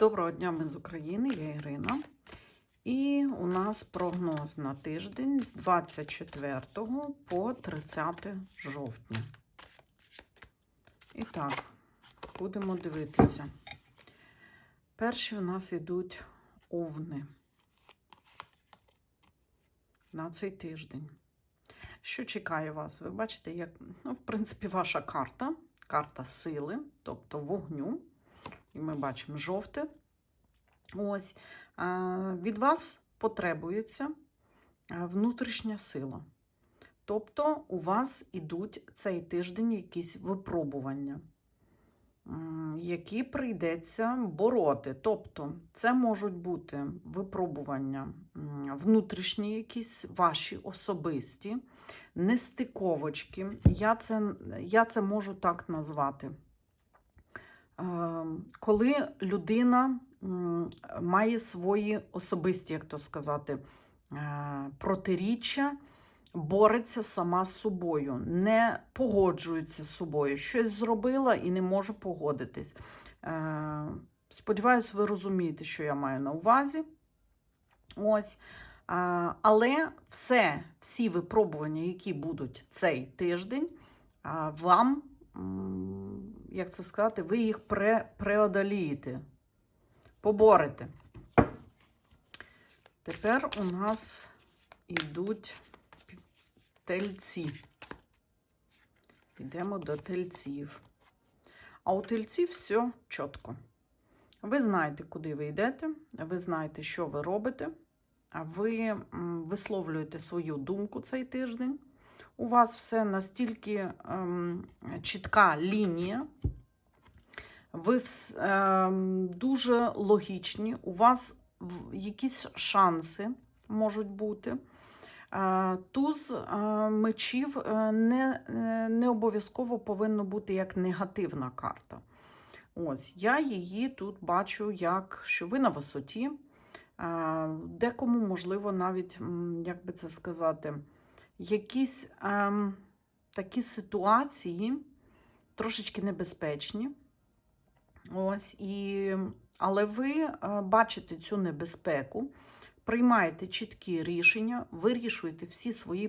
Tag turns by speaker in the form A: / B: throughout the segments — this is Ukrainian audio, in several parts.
A: Доброго дня, ми з України, я Ірина. І у нас прогноз на тиждень з 24 по 30 жовтня. І так, будемо дивитися. Перші у нас йдуть овни на цей тиждень. Що чекає вас? Ви бачите, як, ну, в принципі, ваша карта, карта сили, тобто вогню. І ми бачимо жовте. Ось. Від вас потребується внутрішня сила. Тобто, у вас ідуть цей тиждень якісь випробування, які прийдеться бороти. Тобто, це можуть бути випробування внутрішні, якісь ваші особисті, нестиковочки. Я це, я це можу так назвати. Е, Коли людина має свої особисті, як то сказати, е, протиріччя, бореться сама з собою, не погоджується з собою, щось зробила і не може погодитись. Е, Сподіваюсь, ви розумієте, що я маю на увазі. Ось. Але все, всі випробування, які будуть цей тиждень, вам, як це сказати, ви їх пре, преодолієте, поборете. Тепер у нас йдуть тельці. Підемо до тельців. А у тельців все чітко. Ви знаєте, куди ви йдете, ви знаєте, що ви робите, а ви висловлюєте свою думку цей тиждень. У вас все настільки ем, чітка лінія, ви вс, ем, дуже логічні, у вас якісь шанси можуть бути. Е, Туз е, мечів е, не, не обов'язково повинно бути як негативна карта. Ось, я її тут бачу, як що ви на висоті. Декому, можливо, навіть, як би це сказати, якісь ем, такі ситуації трошечки небезпечні. Ось, і, але ви е, бачите цю небезпеку, приймаєте чіткі рішення, вирішуєте всі свої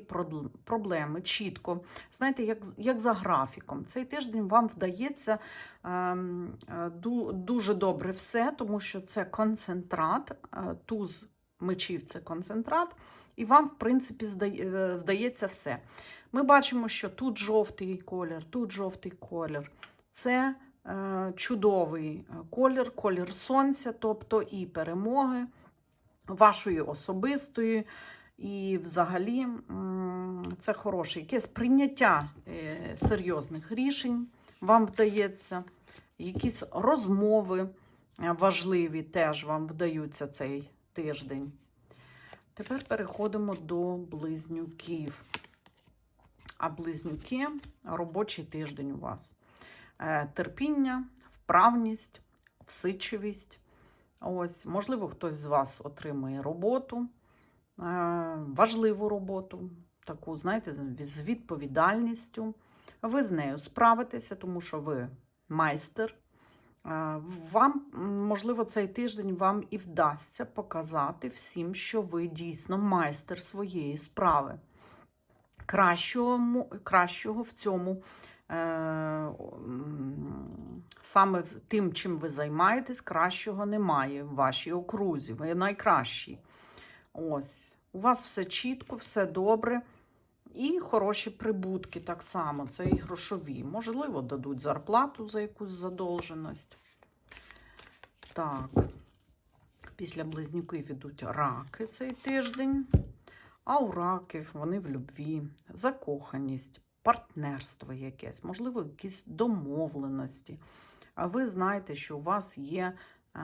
A: проблеми чітко. Знаєте, як, як за графіком. Цей тиждень вам вдається ем, е, дуже добре все, тому що це концентрат, е, туз мечів це концентрат, і вам, в принципі, здає- е, все. Ми бачимо, що тут жовтий колір, тут жовтий колір. Це е, чудовий е, колір, колір сонця, тобто і перемоги вашої особистої. І взагалі це хороше якесь прийняття е, серйозних рішень вам вдається, якісь розмови важливі теж вам вдаються цей тиждень. Тепер переходимо до близнюків. А близнюки робочий тиждень у вас. Е, Терпіння, вправність, всичивість. Ось, можливо, хтось з вас отримує роботу, е, важливу роботу, таку, знаєте, з відповідальністю. Ви з нею справитеся, тому що ви майстер. Е, Вам, можливо, цей тиждень вам і вдасться показати всім, що ви дійсно майстер своєї справи. Кращого, кращого в цьому, е, саме тим, чим ви займаєтесь, кращого немає в вашій окрузі. Ви найкращий. Ось. У вас все чітко, все добре. І хороші прибутки так само, це і грошові. Можливо, дадуть зарплату за якусь задовженість. Так. Після близнюків ідуть раки цей тиждень. А у раків вони в любві, закоханість, партнерство якесь, можливо, якісь домовленості. А ви знаєте, що у вас є е,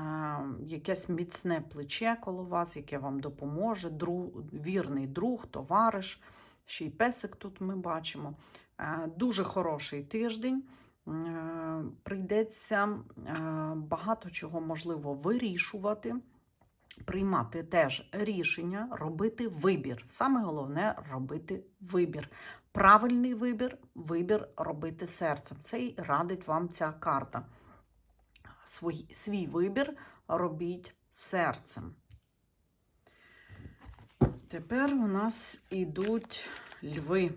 A: якесь міцне плече коло вас, яке вам допоможе, друг, вірний друг, товариш. Ще й песик тут ми бачимо. Е, Дуже хороший тиждень. Е, Прийдеться е, багато чого можливо вирішувати, приймати теж рішення, робити вибір. Саме головне робити вибір. Правильний вибір, вибір робити серцем. Це і радить вам ця карта. свій, свій вибір робіть серцем. Тепер у нас ідуть льви.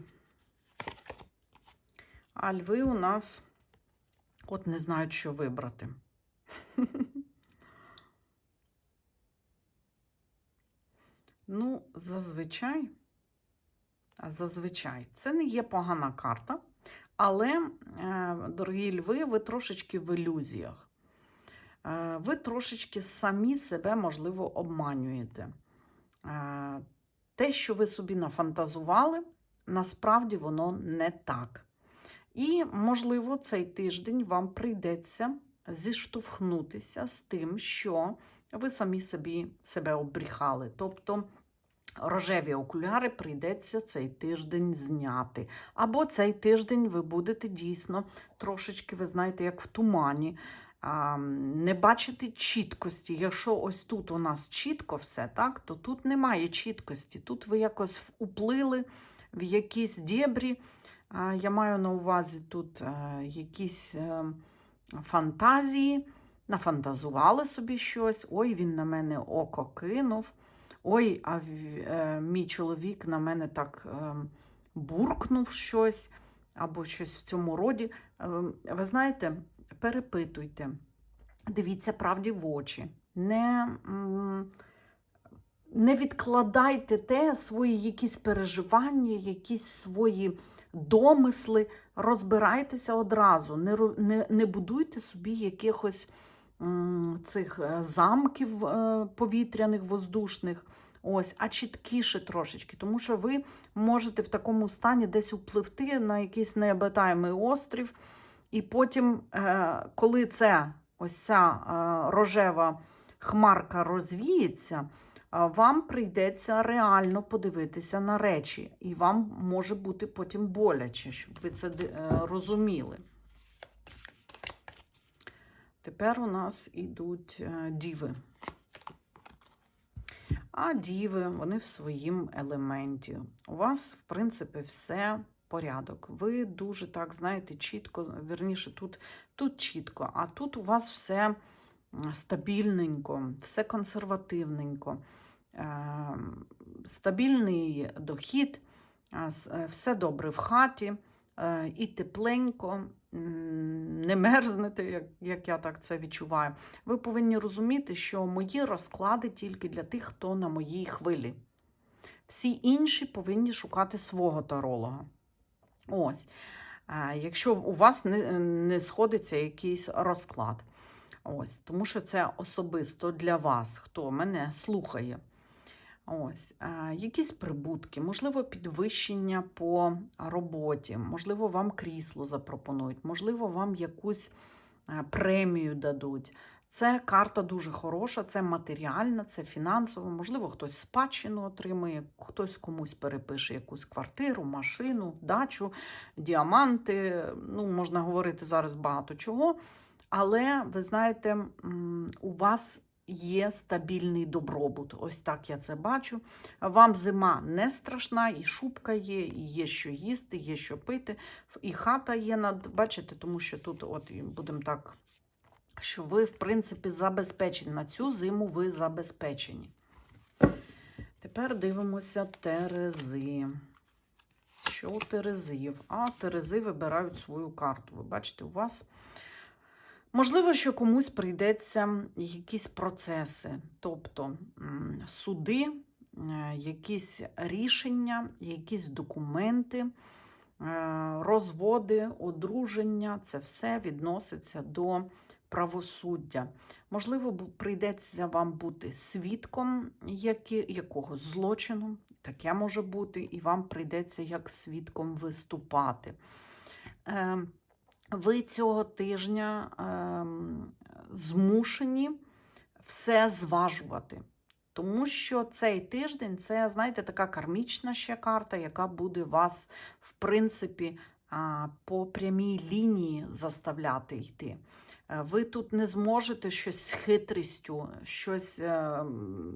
A: А льви у нас от не знають, що вибрати. Ну, зазвичай, зазвичай, це не є погана карта, але, е, дорогі льви, ви трошечки в ілюзіях. Е, Ви трошечки самі себе, можливо, обманюєте. Те, що ви собі нафантазували, насправді воно не так. І, можливо, цей тиждень вам прийдеться зіштовхнутися з тим, що ви самі собі себе обріхали. Тобто рожеві окуляри прийдеться цей тиждень зняти. Або цей тиждень ви будете дійсно трошечки, ви знаєте, як в тумані. Не бачити чіткості. Якщо ось тут у нас чітко все, так, то тут немає чіткості. Тут ви якось уплили в якісь дєбрі. Я маю на увазі тут е, якісь е, фантазії, нафантазували собі щось. Ой, він на мене око кинув. Ой, а е, мій чоловік на мене так буркнув щось або щось в цьому роді. Е, ви знаєте, перепитуйте, дивіться правді в очі. Не, не відкладайте те, свої якісь переживання, якісь свої домисли, розбирайтеся одразу, не, не, не будуйте собі якихось цих е, замків е, повітряних, воздушних. Ось, а чіткіше трошечки, тому що ви можете в такому стані десь впливти на якийсь необитаємий острів, і потім, е, коли це ось ця е, рожева хмарка розвіється, вам прийдеться реально подивитися на речі, і вам може бути потім боляче, щоб ви це е, розуміли. Тепер у нас ідуть е, діви. А діви, вони в своїм елементі. У вас, в принципі, все порядок. Ви дуже так, знаєте, чітко, вірніше, тут, тут чітко, а тут у вас все стабільненько, все консервативненько. Е, Стабільний дохід, е, все добре в хаті, е, і тепленько, не мерзнете, як, як я так це відчуваю. Ви повинні розуміти, що мої розклади тільки для тих, хто на моїй хвилі. Всі інші повинні шукати свого таролога. Ось. Е, Якщо у вас не, не сходиться якийсь розклад. Ось, тому що це особисто для вас, хто мене слухає. Ось, е, якісь прибутки, можливо, підвищення по роботі, можливо, вам крісло запропонують, можливо, вам якусь е, премію дадуть. Це карта дуже хороша, це матеріальна, це фінансово. Можливо, хтось спадщину отримує, хтось комусь перепише якусь квартиру, машину, дачу, діаманти. Ну, можна говорити зараз багато чого. Але ви знаєте, у вас є стабільний добробут. Ось так я це бачу. Вам зима не страшна, і шубка є, і є що їсти, є що пити, і хата є. Бачите, тому що тут, от будемо так, що ви, в принципі, забезпечені. На цю зиму ви забезпечені. Тепер дивимося Терези. Що у Терезів? А, Терези вибирають свою карту. Ви бачите, у вас. Можливо, що комусь прийдеться якісь процеси, тобто суди, е, якісь рішення, якісь документи, е, розводи, одруження це все відноситься до правосуддя. Можливо, прийдеться вам бути свідком які, якогось злочину, таке може бути, і вам прийдеться як свідком виступати. Е, ви цього тижня ем, змушені все зважувати. Тому що цей тиждень це, знаєте, така кармічна ще карта, яка буде вас, в принципі, по прямій лінії заставляти йти. Е, Ви тут не зможете щось з хитрістю, щось е,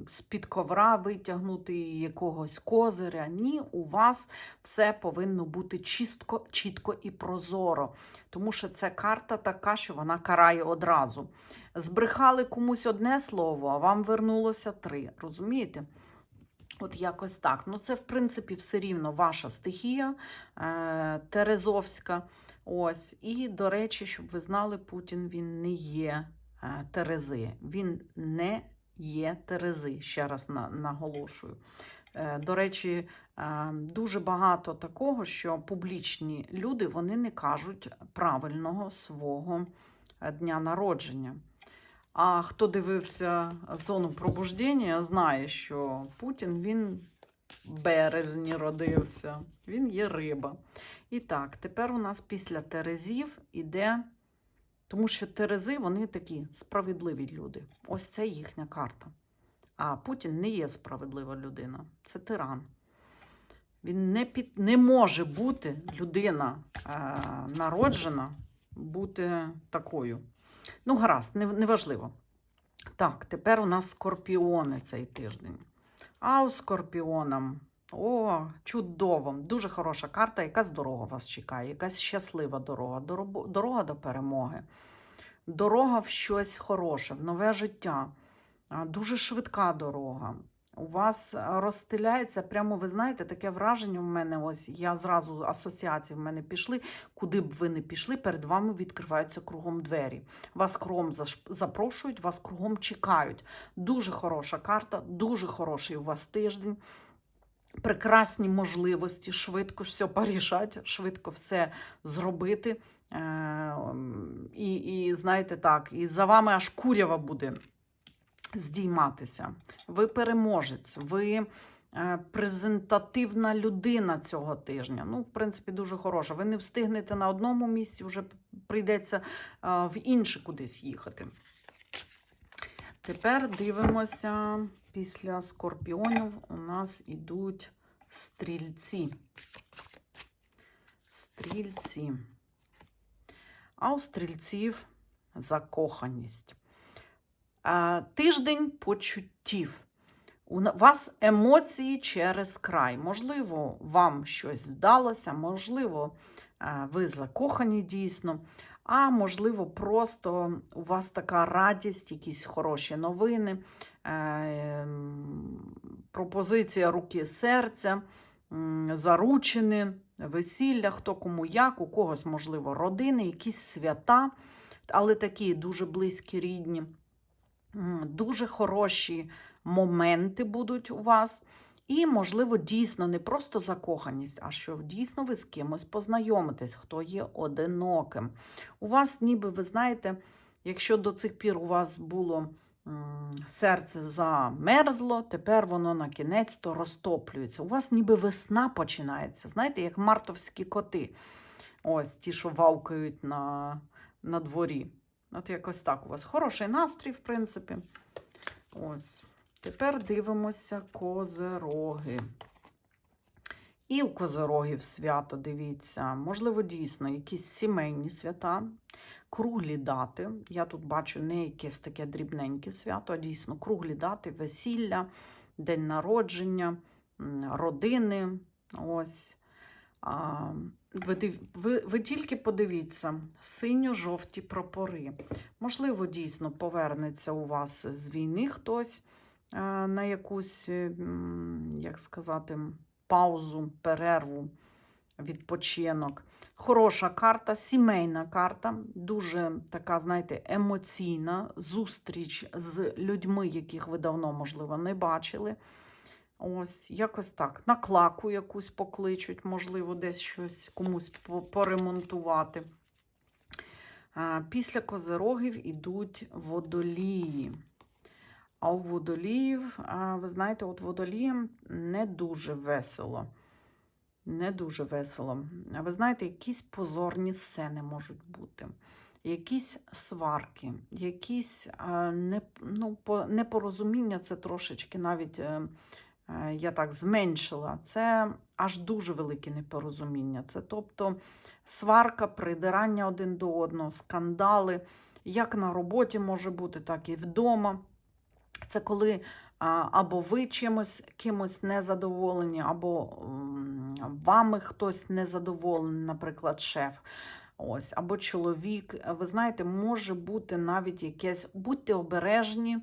A: з-під ковра витягнути, якогось козиря. Ні, у вас все повинно бути чітко, чітко і прозоро. Тому що це карта така, що вона карає одразу. Збрехали комусь одне слово, а вам вернулося три. Розумієте? От якось так. Ну, це, в принципі, все рівно ваша стихія е, Терезовська. Ось. І, до речі, щоб ви знали, Путін він не є е, Терези. Він не є Терези, ще раз на, наголошую. Е, до речі, е, дуже багато такого, що публічні люди вони не кажуть правильного свого е, дня народження. А хто дивився зону пробуждення, знає, що Путін він березні родився, він є риба. І так, тепер у нас після Терезів іде, тому що Терези вони такі справедливі люди. Ось це їхня карта. А Путін не є справедлива людина, це тиран. Він не, під, не може бути людина е, народжена, бути такою. Ну, гаразд, не- неважливо. Так, тепер у нас скорпіони цей тиждень. А у скорпіонам. О, чудово! Дуже хороша карта. Якась дорога вас чекає, якась щаслива дорога, дорога до перемоги, дорога в щось хороше, в нове життя. Дуже швидка дорога. У вас розстеляється прямо, ви знаєте, таке враження в мене. Ось я зразу асоціації в мене пішли. Куди б ви не пішли, перед вами відкриваються кругом двері. Вас кругом запрошують, вас кругом чекають. Дуже хороша карта, дуже хороший у вас тиждень. Прекрасні можливості, швидко все порішати, швидко все зробити. Е, і, і знаєте так, і за вами аж курява буде здійматися. Ви переможець, ви е, презентативна людина цього тижня. Ну, в принципі, дуже хороша. Ви не встигнете на одному місці, вже прийдеться е, в інше кудись їхати. Тепер дивимося, після скорпіонів у нас ідуть стрільці. Стрільці. А у стрільців закоханість. А, Тиждень почуттів. У вас емоції через край. Можливо, вам щось вдалося, можливо, е, ви закохані дійсно, а можливо, просто у вас така радість, якісь хороші новини, е, пропозиція руки серця, заручини, весілля, хто кому як, у когось, можливо, родини, якісь свята, але такі дуже близькі, рідні. Дуже хороші моменти будуть у вас. І, можливо, дійсно не просто закоханість, а що дійсно ви з кимось познайомитесь, хто є одиноким. У вас, ніби, ви знаєте, якщо до цих пір у вас було серце замерзло, тепер воно на кінець то розтоплюється. У вас ніби весна починається, знаєте, як мартовські коти. Ось ті, що вавкають на, на дворі. От якось так у вас хороший настрій, в принципі. Ось. Тепер дивимося козероги. І у козерогів свято, дивіться, можливо, дійсно, якісь сімейні свята, круглі дати. Я тут бачу не якесь таке дрібненьке свято, а дійсно круглі дати, весілля, день народження, родини. Ось. Ви, ви тільки подивіться, синьо-жовті прапори. Можливо, дійсно повернеться у вас з війни хтось е, на якусь, е, як сказати, паузу, перерву, відпочинок. Хороша карта, сімейна карта, дуже така, знаєте, емоційна зустріч з людьми, яких ви давно, можливо, не бачили. Ось, якось так. На клаку якусь покличуть, можливо, десь щось комусь поремонтувати. Після козерогів ідуть водолії. А у водоліїв, ви знаєте, от водоліям не дуже весело. Не дуже весело. Ви знаєте, якісь позорні сцени можуть бути, якісь сварки, якісь ну, непорозуміння, це трошечки навіть е, я так зменшила. Це аж дуже велике непорозуміння. Це тобто сварка, придирання один до одного, скандали. як на роботі може бути, так і вдома. Це коли або ви чимось кимось незадоволені, або вами хтось незадоволений, наприклад, шеф. Ось, або чоловік. Ви знаєте, може бути навіть якесь, будьте обережні,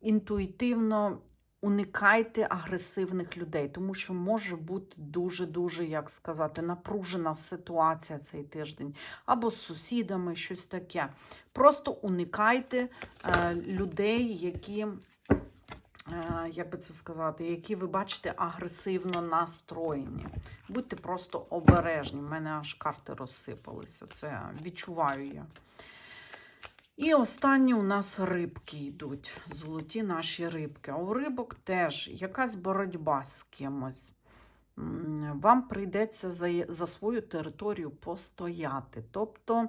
A: інтуїтивно уникайте агресивних людей, тому що може бути дуже-дуже, як сказати, напружена ситуація цей тиждень, або з сусідами, щось таке. Просто уникайте е, людей, які. е, Як би це сказати, які ви бачите агресивно настроєні. Будьте просто обережні. У мене аж карти розсипалися. Це відчуваю я. І останні у нас рибки йдуть. Золоті наші рибки. А у рибок теж якась боротьба з кимось. Вам прийдеться за, за свою територію постояти. Тобто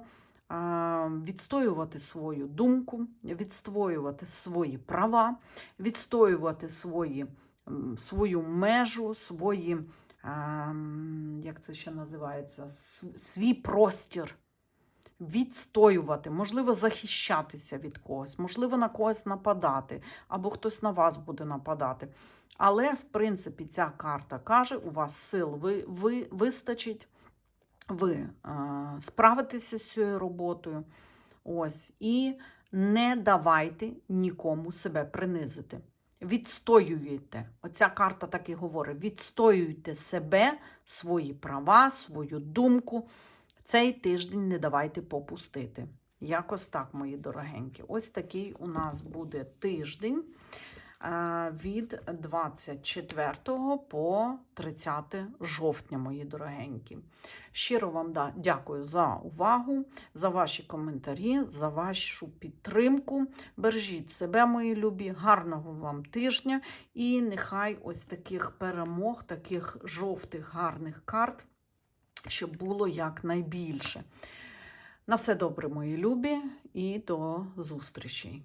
A: відстоювати свою думку, відстоювати свої права, відстоювати свої, свою межу, свої, як це ще називається, свій простір відстоювати, можливо, захищатися від когось, можливо, на когось нападати, або хтось на вас буде нападати. Але, в принципі, ця карта каже, у вас сил ви, ви, вистачить, ви е, справитеся з цією роботою. Ось, і не давайте нікому себе принизити. Відстоюєте. Оця карта так і говорить: відстоюйте себе, свої права, свою думку. Цей тиждень не давайте попустити. Якось так, мої дорогенькі. Ось такий у нас буде тиждень е, від 24 по 30 жовтня, мої дорогенькі. Щиро вам дякую за увагу, за ваші коментарі, за вашу підтримку. Бережіть себе, мої любі, гарного вам тижня і нехай ось таких перемог, таких жовтих гарних карт щоб було якнайбільше. На все добре, мої любі, і до зустрічей!